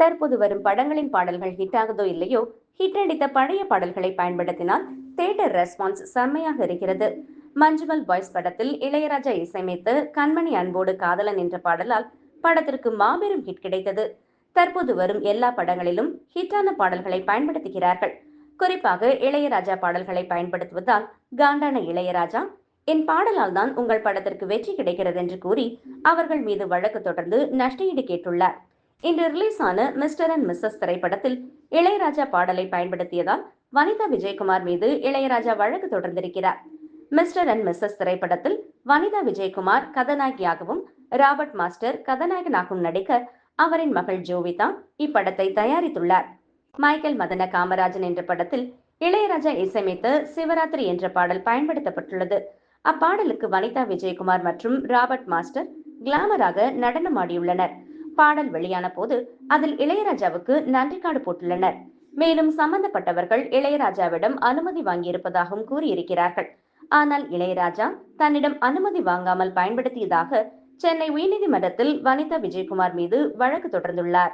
தற்போது வரும் படங்களின் பாடல்கள் ஹிட் ஆகுதோ இல்லையோ ஹிட் அடித்த பழைய பாடல்களை பயன்படுத்தினால் தேட்டர் ரெஸ்பான்ஸ் செம்மையாக இருக்கிறது. மஞ்சுமல் பாய்ஸ் படத்தில் இளையராஜா இசையமைத்து கண்மணி அன்போடு காதலன் என்ற பாடலால் படத்திற்கு மாபெரும் ஹிட் கிடைத்தது. தற்போது வரும் எல்லா படங்களிலும் ஹிட்டான பாடல்களை பயன்படுத்துகிறார்கள். குறிப்பாக இளையராஜா பாடல்களை பயன்படுத்துவதால் காண்டான இளையராஜா என் பாடலால் தான் உங்கள் படத்திற்கு வெற்றி கிடைக்கிறது என்று கூறி அவர்கள் மீது வழக்கு தொடர்ந்து நஷ்டஈடு கேட்டுள்ளார். இன்று ரிலீஸ் ஆன மிஸ்டர் அண்ட் மிஸ்ஸஸ் திரைப்படத்தில் இளையராஜா பாடலை பயன்படுத்தியதால் வனிதா விஜயகுமார் மீது இளையராஜா வழக்கு தொடர்ந்திருக்கிறார். மிஸ்டர் அண்ட் மிஸ்ஸஸ் திரைப்படத்தில் வனிதா விஜயகுமார் கதாநாயகியாகவும் ராபர்ட் மாஸ்டர் கதாநாயகனாகவும் நடிக்க அவரின் மகள் ஜோவிதா இப்படத்தை தயாரித்துள்ளார். மைக்கேல் மதன காமராஜன் என்ற படத்தில் இளையராஜா இசையமைத்த சிவராத்திரி என்ற பாடல் பயன்படுத்தப்பட்டுள்ளது. அப்பாடலுக்கு வனிதா விஜயகுமார் மற்றும் ராபர்ட் மாஸ்டர் கிளாமராக நடனமாடியுள்ளனர். பாடல் வெளியான போது அதில் இளையராஜாவுக்கு நன்றி காடு போட்டுள்ளனர். மேலும் சம்பந்தப்பட்டவர்கள் இளையராஜாவிடம் அனுமதி வாங்கியிருப்பதாகவும் கூறியிருக்கிறார்கள். ஆனால் இளையராஜா தன்னிடம் அனுமதி வாங்காமல் பயன்படுத்தியதாக சென்னை உயர்நீதிமன்றத்தில் வனிதா விஜயகுமார் மீது வழக்கு தொடர்ந்துள்ளார்.